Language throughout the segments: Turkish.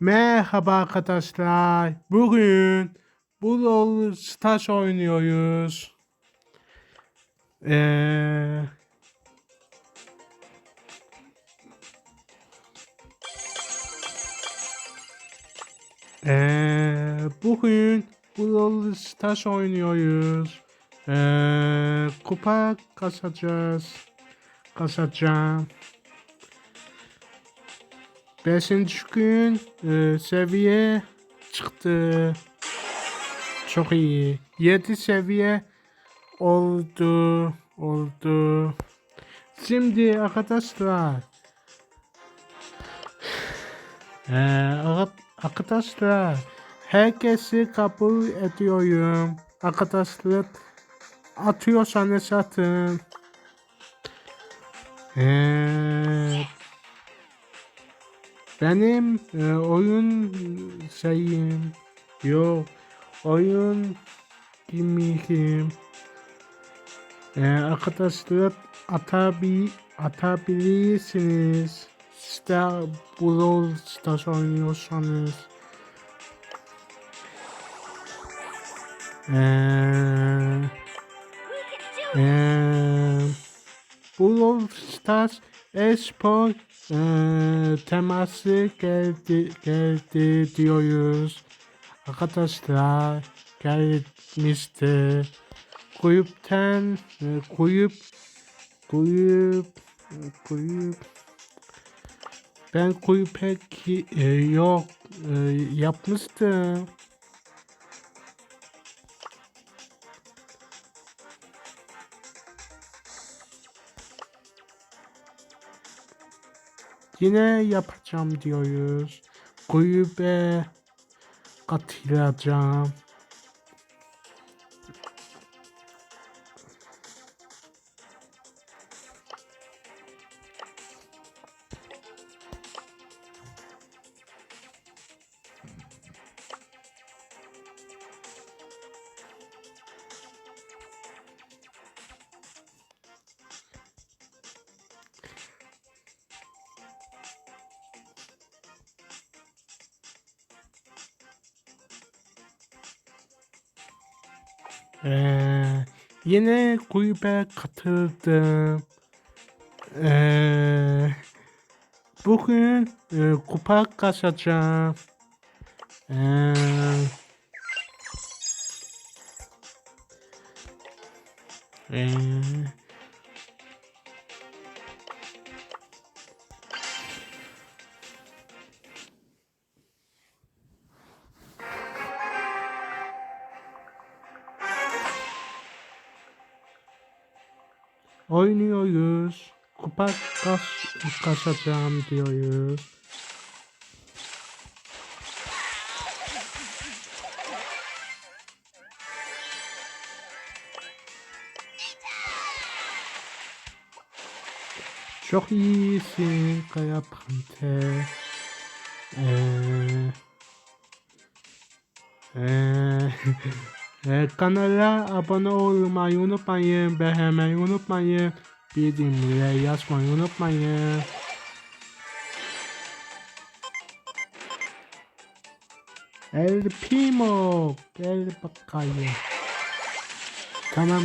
Merhaba arkadaşlar. Bugün Brawl Stars oynuyoruz. Ee, ee, bugün Brawl Stars oynuyoruz. Ee, kupa kasacağız. Kasacağım. Beşinci gün e, seviye çıktı. Çok iyi. Yedi seviye oldu. Oldu. Şimdi arkadaşlar. Ee, ar- arkadaşlar. Herkesi kabul ediyorum. Arkadaşlar atıyorsanız atın. Ee, benim e, oyun şeyim yok. Oyun kimliğim. E, arkadaşlar atabi atabilirsiniz. İşte Brawl Stars oynuyorsanız. Eee eee Brawl Stars Espor eee teması geldi, geldi diyoruz. Arkadaşlar gelmişti. Kulüpten e, kulüp kulüp kulüp ben kulüpe ki, e, yok e, yapmıştım. Yine yapacağım diyoruz. Kulübe katılacağım. Yine kulübe katıldım. Ee, bugün e, kupa kasacağım. Ee, ee, oynuyoruz. Kupa kas, kasacağım diyoruz. Çok iyisin Kaya Panter. Ee, ee, ee, kanala abone olmayı unutmayın. Beğenmeyi unutmayın. Bildirimleri yazmayı unutmayın. El Primo. Gel bakayım. Tamam.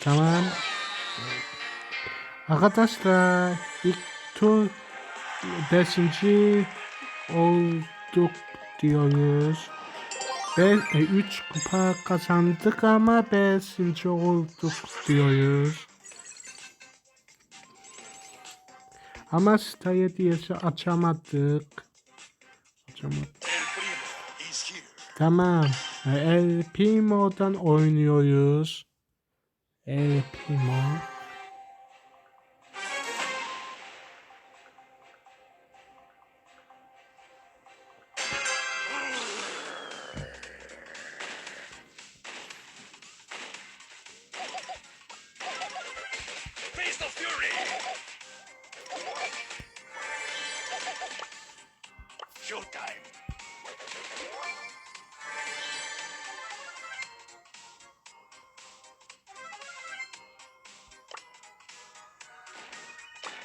Tamam. Arkadaşlar ilk tur 5. olduk diyoruz. Ben 3 kupa kazandık ama 5. olduk diyoruz. Ama Star hediyesi açamadık. Açamadık. Tamam. El Primo'dan oynuyoruz. El Primo. Fury! Showtime!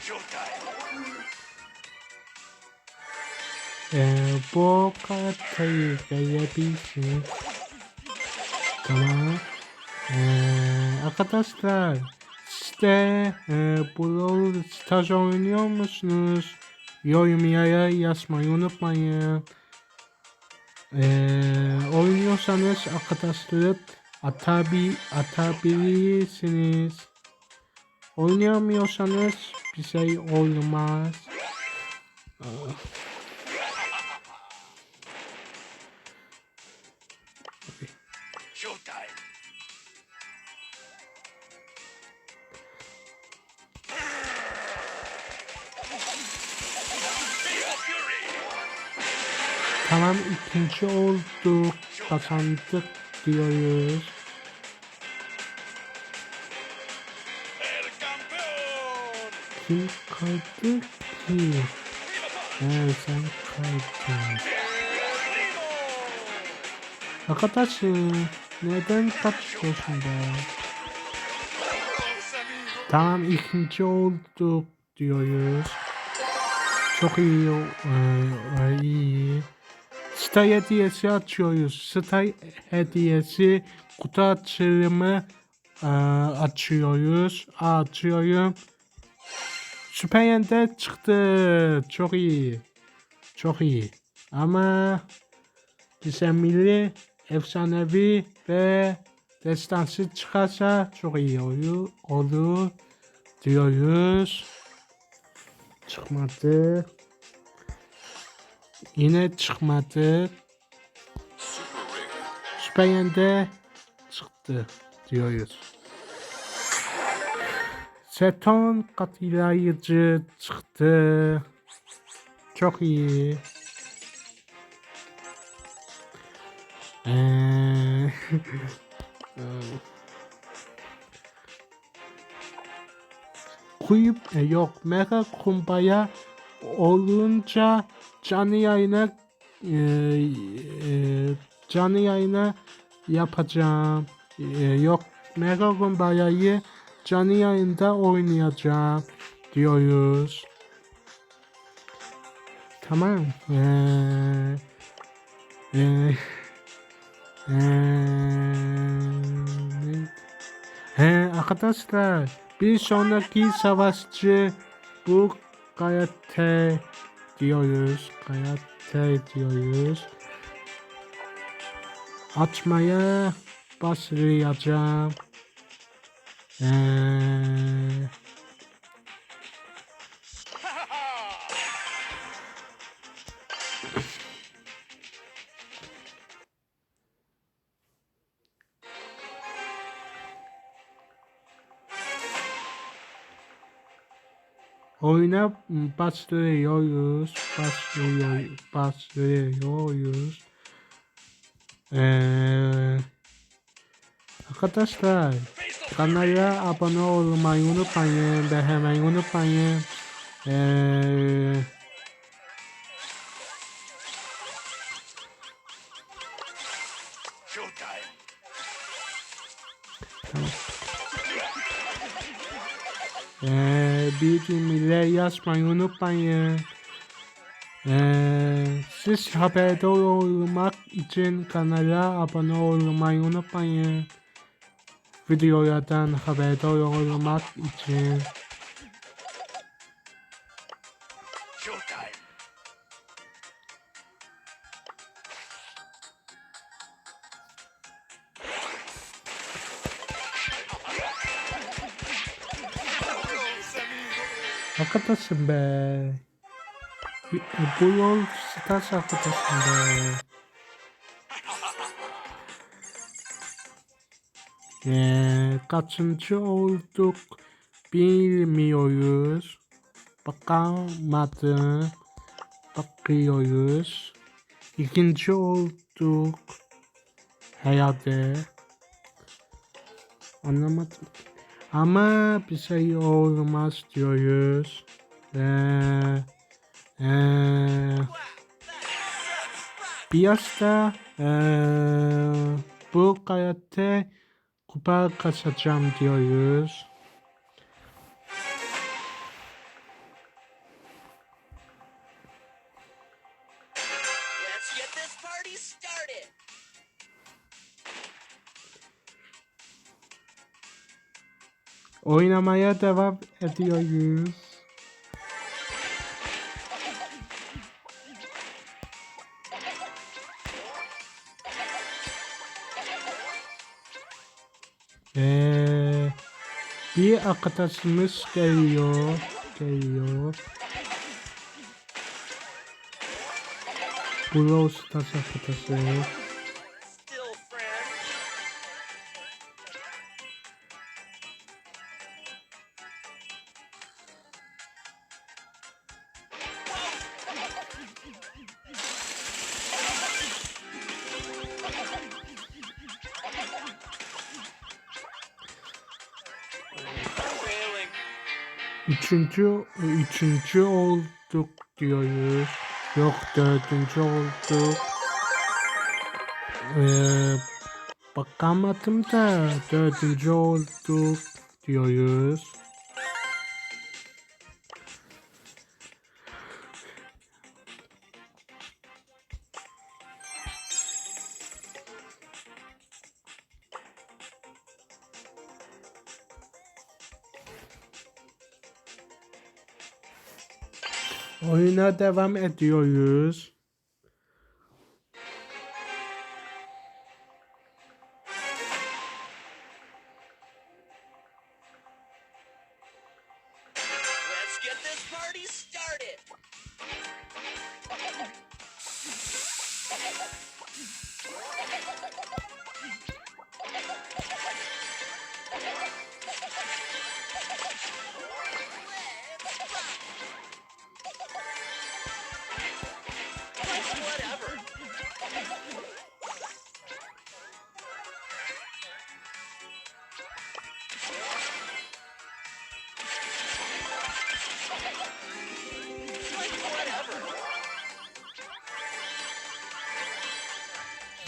Showtime! Ee, bu karakteri verebilirsin. Tamam. Ee, arkadaşlar işte e, bu staj oynuyor musunuz? Yorumlara yazmayı unutmayın. Ee, oynuyorsanız arkadaşlık atabi atabilirsiniz. Oynayamıyorsanız bir şey olmaz. Showtime. İkinci olduk. Kazandık diyoruz. Kim kaydı ki? Evet sen kaydın. Arkadaşım neden kaçıyorsun be? Tamam ikinci olduk diyoruz. Çok iyi, e, iyi. Star hediyesi açıyoruz. Star hediyesi kutu açılımı e, açıyoruz. Açıyorum. Süper Yende çıktı. Çok iyi. Çok iyi. Ama gizemli, efsanevi ve destansı çıkarsa çok iyi olur, olur diyoruz. Çıkmadı. Yine çıkmadı. Süper Yende çıktı diyoruz. Seton katılayıcı çıktı. Çok iyi. Eee Kuyup e, yok mega kumbaya olunca canlı yayına e, e, canlı yayına yapacağım. E, yok mega kumbayayı canlı yayında oynayacağım diyoruz. Tamam. Eee eee ne- He arkadaşlar bir sonraki savaşçı bu Gayate diyoruz. Gayate diyoruz. Açmaya başlayacağım. Ee, oyuna başlıyoruz. Başlıyor, başlıyoruz. Ee, arkadaşlar kanala abone olmayı unutmayın. Beğenmeyi unutmayın. Ee, Showtime. Ee, bildirimleri yazmayı unutmayın. Ee, siz haberdar olmak için kanala abone olmayı unutmayın. Videolardan haberdar olmak için. Arkadaşım be. Bu yol stas arkadaşım be. Ee, kaçıncı olduk bilmiyoruz. Bakamadım. Bakıyoruz. İkinci olduk. Herhalde. Anlamadım. Ama bir şey olmaz diyoruz. Ee, biraz da ee, bu karate kupa kaçacağım diyoruz. Oynamaya devam ediyoruz. Bir arkadaşımız geliyor. Geliyor. Brawl Stars arkadaşı. Üçüncü, üçüncü olduk diyoruz. Yok dördüncü olduk. Ee, bakamadım da dördüncü olduk diyoruz. Oyuna devam ediyoruz.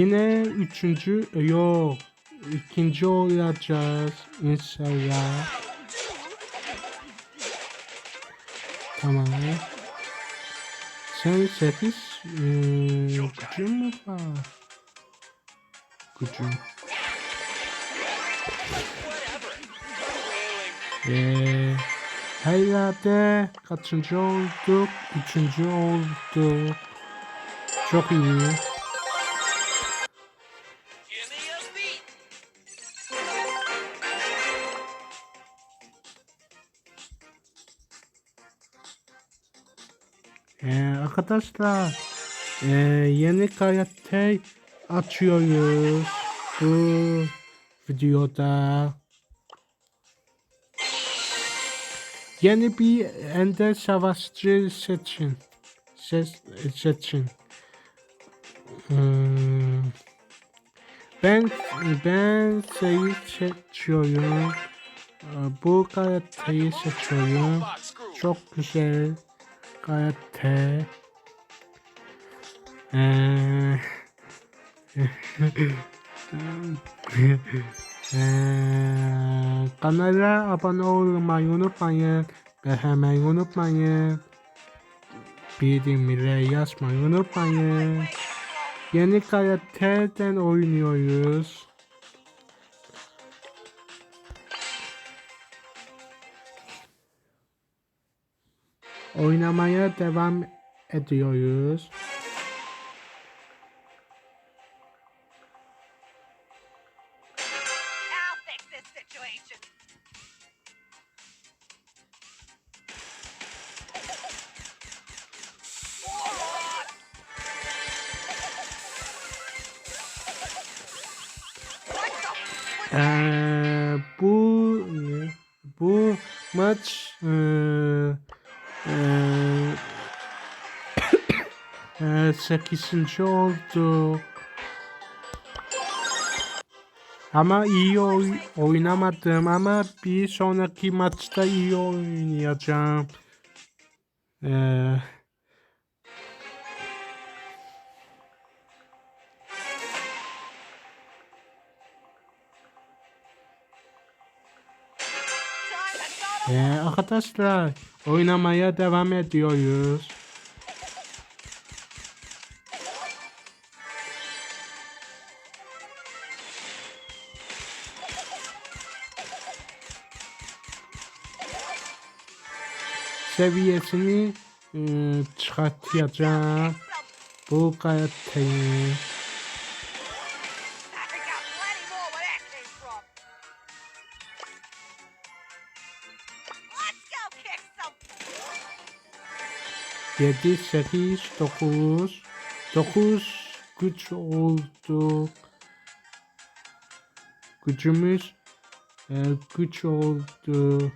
Yine üçüncü, yok. ikinci olacağız inşallah. Tamam. Sen sekiz ee, gücün mü var? Gücün. Whatever. Failing. Ee, herhalde kaçıncı olduk? Üçüncü olduk. Çok iyi. Arkadaşlar ee, yeni karakter açıyoruz bu videoda. Yeni bir ender savaşçı seçin. Ses, seçin. Hmm. Ben ben şeyi seçiyorum. Ee, Bu karakteri seçiyorum. Çok güzel karakter. Eee Eee, kanala abone olmayı unutmayın. Beğenmeyi unutmayın. Bildirimleri yazmayı unutmayın. Yeni karakterden oynuyoruz. Oynamaya devam ediyoruz. 8. oldu. Ama iyi oy- oynamadım ama bir sonraki maçta iyi oynayacağım. Gone Ee, arkadaşlar oynamaya devam ediyoruz. From. Let's go kick some 7, 8, 9. 9 güç oldu. Gücümüz e, güç oldu.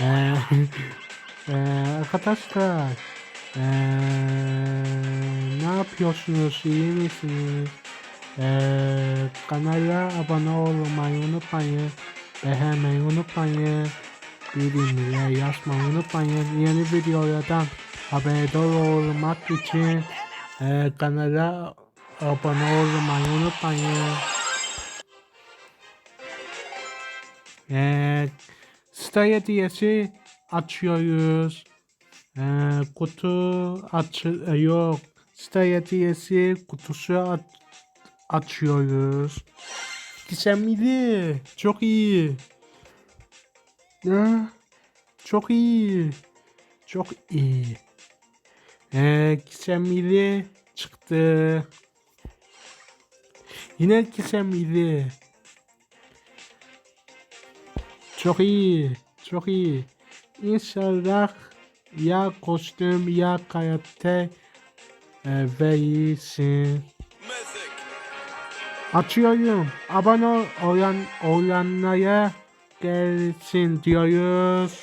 Eee ee, arkadaşlar. Ee, ne yapıyorsunuz? İyi misiniz? Ee, kanala abone olmayı unutmayın. Beğenmeyi unutmayın. Bildirimleri yazmayı unutmayın. Yeni videolardan haberdar olmak için ee, kanala abone olmayı unutmayın ee, Star hediyesi açıyoruz. Ee, kutu aç e, yok. Star hediyesi kutusu aç açıyoruz. Gizemli. Çok iyi. Ne? Çok iyi. Çok iyi. Ee, gizemli çıktı. Yine gizemli. Çok iyi. Çok iyi. İnşallah ya kostüm ya karakter e, verirsin. Açıyorum. Abone ol- olan olanlara gelsin diyoruz.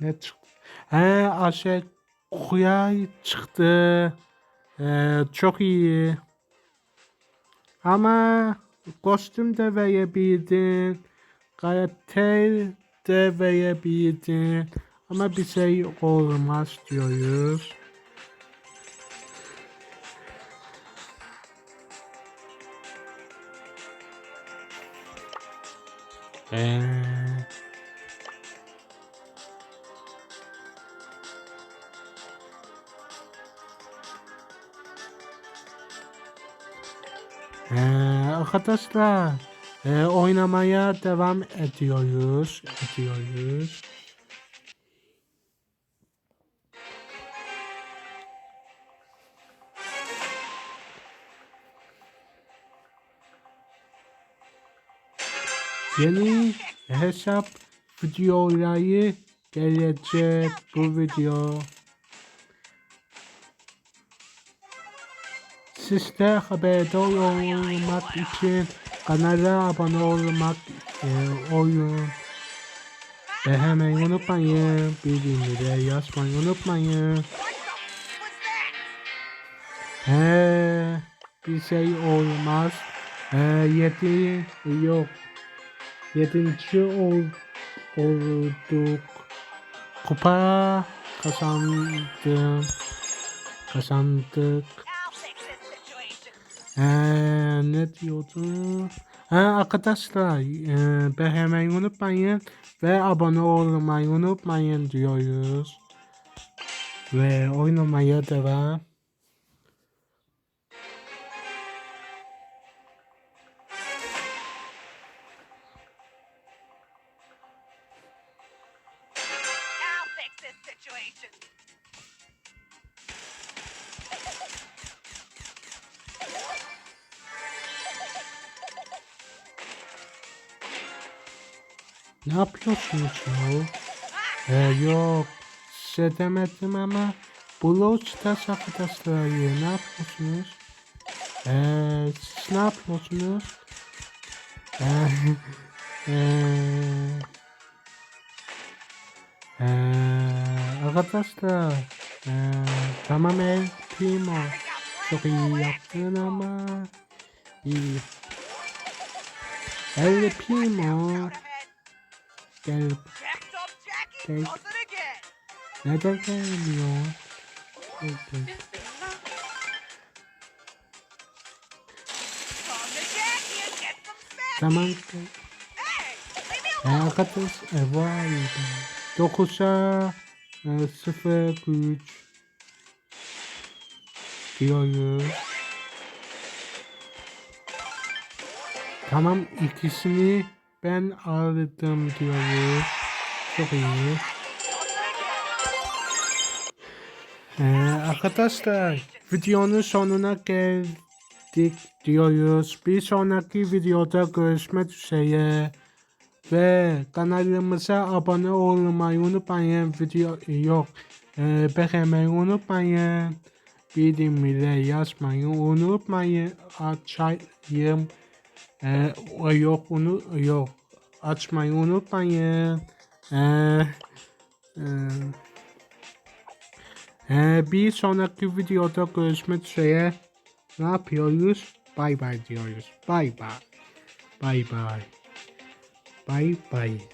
Ne çıktı? He Aşe Kuyay çıktı. Ee, çok iyi. Ama kostüm de verebildin. Karakter de verebildin. Ama bir şey olmaz diyoruz. Ee, Ee, arkadaşlar e, oynamaya devam ediyoruz. Ediyoruz. Yeni hesap videoları gelecek bu video. Siz de haberdar olmak için kanala abone olmak, e, oyun beğenmeyi unutmayın, bildirimleri yazmayı unutmayın. He, bir şey olmaz. He, yedi yok. Yedinci ol, olduk. Kupa kazandım. Kazandık. Ee, ne diyordu? Ha, arkadaşlar e, beğenmeyi unutmayın ve abone olmayı unutmayın diyoruz. Ve oynamaya devam. I'll situation. Ne yapıyorsunuz ya? Ee, yok. Size demedim ama Blue Stars arkadaşlar. Ne yapıyorsunuz? Ee, siz ne yapıyorsunuz? Ee, ee, ee, arkadaşlar ee, tamam el primo çok iyi yaptın ama iyi el primo Gel again. neden gelmiyor okay. Tamam. Hey, arkadaş e, vay be. 9'a e, 0 güç diyoruz. Tamam ikisini ben aldım diyoruz. Çok iyi. Ee, arkadaşlar videonun sonuna geldik diyoruz. Bir sonraki videoda görüşmek üzere. Ve kanalımıza abone olmayı unutmayın. Video yok. Ee, beğenmeyi unutmayın. Bildirimleri yazmayı unutmayın. Açayım. Ee, yok onu yok. Açmayı unutmayın. Ee, e, ee, bir sonraki videoda görüşmek üzere. Ne yapıyoruz? Bay bay diyoruz. Bay bay. Bay bay. Bay bay.